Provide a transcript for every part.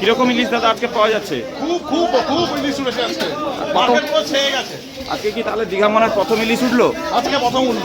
কীরকম ইলিশ দাদা আজকে পাওয়া যাচ্ছে? খুব খুব খুব ইলিশ উঠেছে আজকে। মার্কেট পুরো ছেয়ে গেছে। আজকে কি তাহলে দীঘা মানার প্রথম ইলিশ উঠল? আজকে প্রথম উঠল।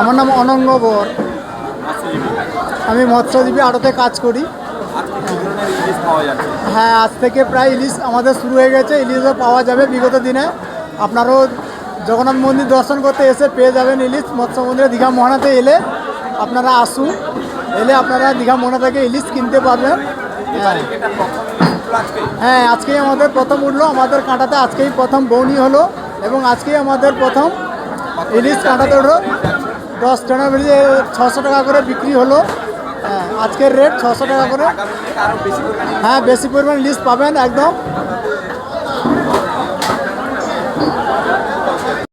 আমার নাম অনঙ্গ বর। আমি মৎস্যজীবী আড়তে কাজ করি। হ্যাঁ আজ থেকে প্রায় ইলিশ আমাদের শুরু হয়ে গেছে। ইলিশও পাওয়া যাবে বিগত দিনে। আপনারাও জগন্নাথ মন্দির দর্শন করতে এসে পেয়ে যাবেন ইলিশ। মৎস্য মন্দিরে দীঘা মোহনাতে এলে আপনারা আসুন। এলে আপনারা দীঘা মোহনা থেকে ইলিশ কিনতে পারবেন। হ্যাঁ আজকেই আমাদের প্রথম উঠল। আমাদের কাঁটাতে আজকেই প্রথম বৌনি হলো এবং আজকেই আমাদের প্রথম ইলিশ কাঁটাতে উঠল। দশ টাকা বেরিয়ে ছশো টাকা করে বিক্রি হলো। হ্যাঁ আজকের রেট ছশো টাকা করে। হ্যাঁ বেশি পরিমাণ লিস্ট পাবেন একদম।